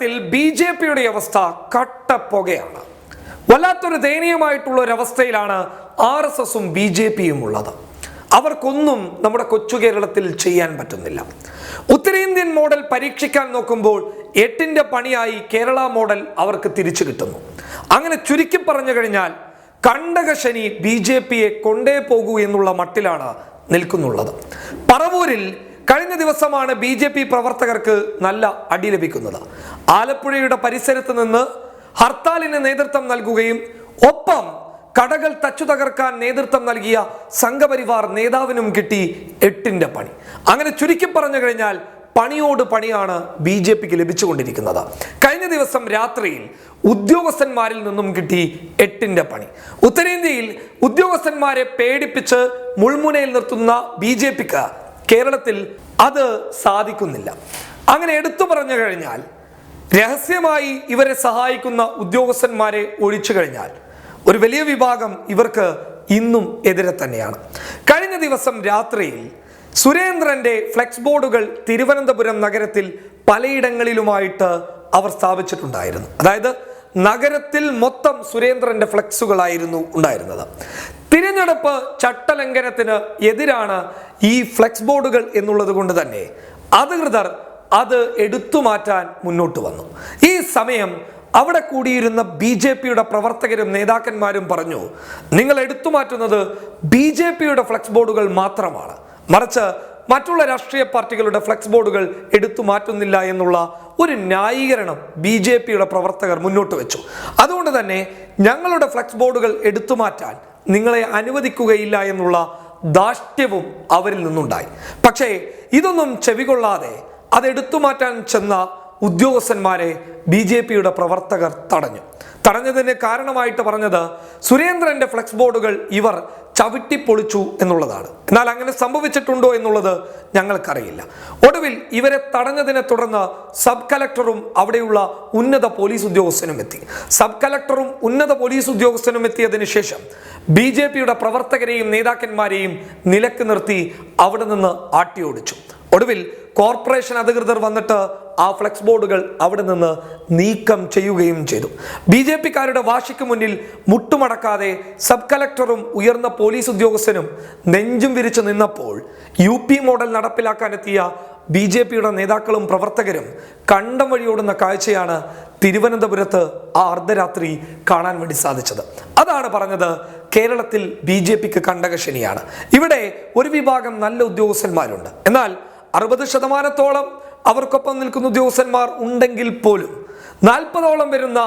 കേരളത്തിൽ B J പിയുടെ അവസ്ഥ കട്ടപ്പുകയാണ്. വല്ലാത്തൊരു ദയനീയമായിട്ടുള്ള ഒരു അവസ്ഥയിലാണ് ആർ എസ് എസും ബി ജെ പിയും ഉള്ളത് അവർക്കൊന്നും നമ്മുടെ കൊച്ചു കേരളത്തിൽ ചെയ്യാൻ പറ്റുന്നില്ല. ഉത്തരേന്ത്യൻ മോഡൽ പരീക്ഷിക്കാൻ നോക്കുമ്പോൾ എട്ടിന്റെ പണിയായി കേരള മോഡൽ അവർക്ക് തിരിച്ചു കിട്ടുന്നു. അങ്ങനെ ചുരുക്കി പറഞ്ഞു കഴിഞ്ഞാൽ കണ്ടകശനി ബി ജെ പിയെ കൊണ്ടേ പോകൂ എന്നുള്ള മട്ടിലാണ് നിൽക്കുന്നുള്ളത്. പറവൂരിൽ കഴിഞ്ഞ ദിവസമാണ് ബി ജെ പി പ്രവർത്തകർക്ക് നല്ല അടി ലഭിക്കുന്നത്. ആലപ്പുഴയുടെ പരിസരത്ത് നിന്ന് ഹർത്താലിന് നേതൃത്വം നൽകുകയും ഒപ്പം കടകൾ തച്ചു തകർക്കാൻ നേതൃത്വം നൽകിയ സംഘപരിവാർ നേതാവിനും കിട്ടി എട്ടിന്റെ പണി. അങ്ങനെ ചുരുക്കി പറഞ്ഞു കഴിഞ്ഞാൽ പണിയോട് പണിയാണ് ബി ജെ പിക്ക് ലഭിച്ചുകൊണ്ടിരിക്കുന്നത്. കഴിഞ്ഞ ദിവസം രാത്രിയിൽ ഉദ്യോഗസ്ഥന്മാരിൽ നിന്നും കിട്ടി എട്ടിന്റെ പണി. ഉത്തരേന്ത്യയിൽ ഉദ്യോഗസ്ഥന്മാരെ പേടിപ്പിച്ച് മുൾമുനയിൽ നിർത്തുന്ന ബി ജെ പിക്ക് കേരളത്തിൽ അത് സാധിക്കുന്നില്ല. അങ്ങനെ എടുത്തു പറഞ്ഞു കഴിഞ്ഞാൽ രഹസ്യമായി ഇവരെ സഹായിക്കുന്ന ഉദ്യോഗസ്ഥന്മാരെ ഒഴിച്ചു കഴിഞ്ഞാൽ ഒരു വലിയ വിഭാഗം ഇവർക്ക് ഇന്നും എതിരെ തന്നെയാണ്. കഴിഞ്ഞ ദിവസം രാത്രിയിൽ സുരേന്ദ്രന്റെ ഫ്ലെക്സ് ബോർഡുകൾ തിരുവനന്തപുരം നഗരത്തിൽ പലയിടങ്ങളിലുമായിട്ട് അവർ സ്ഥാപിച്ചിട്ടുണ്ടായിരുന്നു. അതായത് നഗരത്തിൽ മൊത്തം സുരേന്ദ്രന്റെ ഫ്ലെക്സുകളായിരുന്നു ഉണ്ടായിരുന്നത്. തിരഞ്ഞെടുപ്പ് ചട്ടലംഘനത്തിന് എതിരാണ് ഈ ഫ്ലെക്സ് ബോർഡുകൾ എന്നുള്ളത് കൊണ്ട് തന്നെ അധികൃതർ അത് എടുത്തു മാറ്റാൻ മുന്നോട്ട് വന്നു. ഈ സമയം അവിടെ കൂടിയിരുന്ന ബി ജെ പിയുടെ പ്രവർത്തകരും നേതാക്കന്മാരും പറഞ്ഞു നിങ്ങൾ എടുത്തു മാറ്റുന്നത് ബി ജെ പിയുടെ ഫ്ലെക്സ് ബോർഡുകൾ മാത്രമാണ്. മറിച്ച് മറ്റുള്ള രാഷ്ട്രീയ പാർട്ടികളുടെ ഫ്ലെക്സ് ബോർഡുകൾ എടുത്തു മാറ്റുന്നില്ല എന്നുള്ള ഒരു ന്യായീകരണം ബി ജെ പിയുടെ പ്രവർത്തകർ മുന്നോട്ട് വെച്ചു. അതുകൊണ്ട് തന്നെ ഞങ്ങളുടെ ഫ്ലക്സ് ബോർഡുകൾ എടുത്തു മാറ്റാൻ നിങ്ങളെ അനുവദിക്കുകയില്ല എന്നുള്ള ദാഷ്ട്യവും അവരിൽ നിന്നുണ്ടായി. പക്ഷേ ഇതൊന്നും ചെവികൊള്ളാതെ അതെടുത്തു മാറ്റാൻ ചെന്ന ഉദ്യോഗസ്ഥന്മാരെ ബി ജെ പിയുടെ പ്രവർത്തകർ തടഞ്ഞു. തടഞ്ഞതിന് കാരണമായിട്ട് പറഞ്ഞത് സുരേന്ദ്രന്റെ ഫ്ലെക്സ് ബോർഡുകൾ ഇവർ ചവിട്ടിപ്പൊളിച്ചു എന്നുള്ളതാണ്. എന്നാൽ അങ്ങനെ സംഭവിച്ചിട്ടുണ്ടോ എന്നുള്ളത് ഞങ്ങൾക്കറിയില്ല. ഒടുവിൽ ഇവരെ തടഞ്ഞതിനെ തുടർന്ന് സബ് കലക്ടറും അവിടെയുള്ള ഉന്നത പോലീസ് ഉദ്യോഗസ്ഥനും എത്തി. സബ് കലക്ടറും ഉന്നത പോലീസ് ഉദ്യോഗസ്ഥനും എത്തിയതിനു ശേഷം ബി ജെ പിയുടെ പ്രവർത്തകരെയും നേതാക്കന്മാരെയും നിലയ്ക്ക് നിർത്തി അവിടെ നിന്ന് ആട്ടിയോടിച്ചു. ഒടുവിൽ കോർപ്പറേഷൻ അധികൃതർ വന്നിട്ട് ആ ഫ്ലെക്സ് ബോർഡുകൾ അവിടെ നിന്ന് നീക്കം ചെയ്യുകയും ചെയ്തു. ബി ജെ പിക്കാരുടെ വാശിക്ക് മുന്നിൽ മുട്ടുമടക്കാതെ സബ് കലക്ടറും ഉയർന്ന പോലീസ് ഉദ്യോഗസ്ഥനും നെഞ്ചും വിരിച്ചു നിന്നപ്പോൾ യു പി മോഡൽ നടപ്പിലാക്കാനെത്തിയ ബി ജെ പിയുടെ നേതാക്കളും പ്രവർത്തകരും കണ്ടം വഴിയോടുന്ന കാഴ്ചയാണ് തിരുവനന്തപുരത്ത് ആ അർദ്ധരാത്രി കാണാൻ വേണ്ടി സാധിച്ചത്. അതാണ് പറഞ്ഞത് കേരളത്തിൽ ബി ജെ പിക്ക് കണ്ടകശനിയാണ് ഇവിടെ ഒരു വിഭാഗം നല്ല ഉദ്യോഗസ്ഥന്മാരുണ്ട്. എന്നാൽ അറുപത് ശതമാനത്തോളം അവർക്കൊപ്പം നിൽക്കുന്ന ഉദ്യോഗസ്ഥന്മാർ ഉണ്ടെങ്കിൽ പോലും നാൽപ്പതോളം വരുന്ന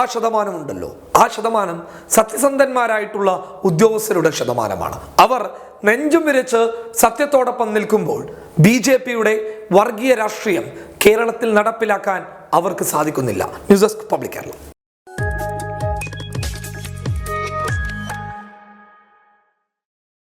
ആ ശതമാനമുണ്ടല്ലോ. ആ ശതമാനം സത്യസന്ധന്മാരായിട്ടുള്ള ഉദ്യോഗസ്ഥരുടെ ശതമാനമാണ്. അവർ നെഞ്ചും വിരച്ച് സത്യത്തോടൊപ്പം നിൽക്കുമ്പോൾ ബി ജെ പിയുടെ വർഗീയ രാഷ്ട്രീയം കേരളത്തിൽ നടപ്പിലാക്കാൻ അവർക്ക് സാധിക്കുന്നില്ല. News desk public Keralam.